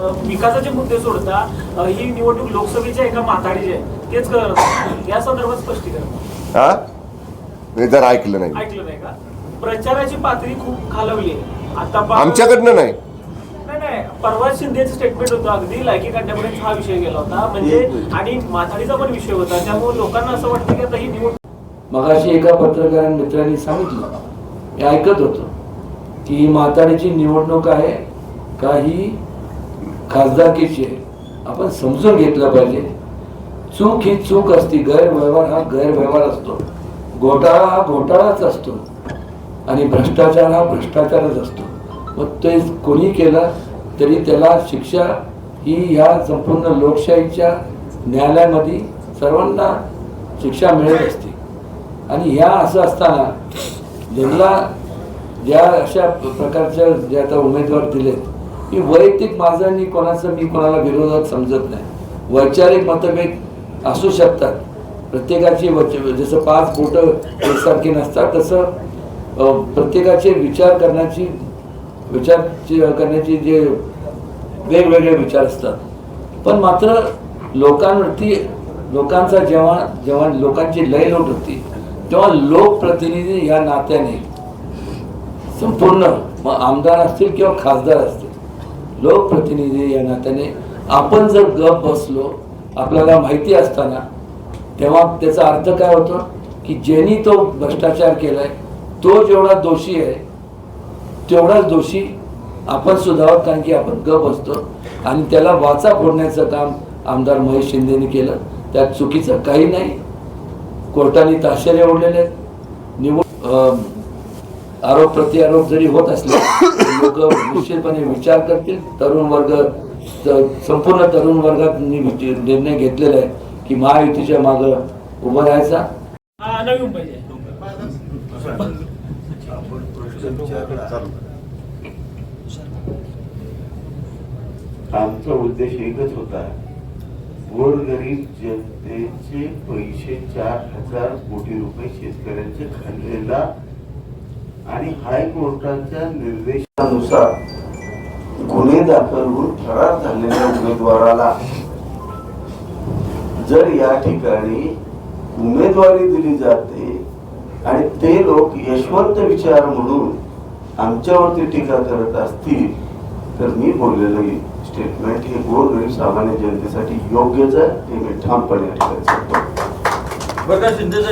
विकासाचे मुद्दे सोडता ही निवडणूक लोकसभेची आहे का माथाडीची आहे. तेच नाही. या संदर्भात स्पष्टीकरण. हा? मी जर ऐकलं नाही. ऐकलं नाही का? प्रचाराची पातळी खूप खालवली आहे. आता पा- आमच्याकडनं नाही. नाही नाही. परवा शिंदेचं स्टेटमेंट होतं. अगदी लायकी काढण्यापर्यंत हा विषय गेला होता. म्हणजे आणि माथाडीचा पण विषय होता. त्यामुळे लोकांना असं वाटतं की आता ही निवडणूक मगाशी एका पत्रकार मित्रांनी सांगितलं. मी ऐकत होतो की ही म्हातारीची निवडणूक आहे का ही खासदारकीची. आहे आपण समजून घेतलं पाहिजे. चूक ही चूक असती गैरव्यवहार हा गैरव्यवहार असतो. घोटाळा हा घोटाळाच असतो. आणि भ्रष्टाचार हा भ्रष्टाचारच असतो. मग ते कोणी केलं तरी त्याला शिक्षा ही ह्या संपूर्ण लोकशाहीच्या न्यायालयामध्ये सर्वांना शिक्षा मिळत असते. आणि ह्या असं असताना ज्यांना ज्या अशा प्रकारच्या ज्या आता उमेदवार दिलेत की वैयक्तिक माझं आणि कोणाचं मी कोणाला विरोधात समजत नाही. वैचारिक मतभेद असू शकतात. प्रत्येकाची वच जसं पाच बोटं एकसारखी नसतात तसं प्रत्येकाचे विचार करण्याची विचार करण्याची जे वेगवेगळे विचार असतात. पण मात्र लोकांवरती लोकांचा जेव्हा जेव्हा लोकांची लय लोट होती तेव्हा लोकप्रतिनिधी या नात्याने संपूर्ण मग आमदार असतील किंवा खासदार असतील लोकप्रतिनिधी या नात्याने आपण जर गप बसलो आपल्याला माहिती असताना तेव्हा त्याचा अर्थ काय होतो? की ज्यांनी तो भ्रष्टाचार केलाय तो जेवढा दोषी आहे तेवढाच दोषी आपण सुधावत कारण की आपण गप असतो आणि त्याला वाचा फोडण्याचं काम आमदार महेश शिंदेने केलं. त्यात चुकीचं काही नाही. कोर्टाने ताशेरे ओढलेले आहेत. निवड अं, आरोप प्रत्यारोप जरी होत असले लोक निश्चितपणे विचार करतील. तरुण वर्ग संपूर्ण तरुण वर्गात निर्णय घेतलेला आहे की महायुतीच्या मागं उभं राहायचा. हा, आमचा उद्देश एकच होता. गोरगरीब जनतेचे पैसे चार हजार कोटी रुपये शेतकऱ्यांचे खाल्लेला आणि हायकोर्टाच्या निर्देशानुसार गुन्हे दाखल होऊन फरार झालेल्या उमेदवाराला जर या ठिकाणी उमेदवारी दिली जाते आणि ते लोक यशवंत विचार म्हणून आमच्यावरती टीका करत असतील तर मी बोललेलं स्टेटमेंट हे गोरगरीब सामान्य जनतेसाठी योग्यच आहे हे मी ठामपणे ठिकाणी सांगतो शिंदे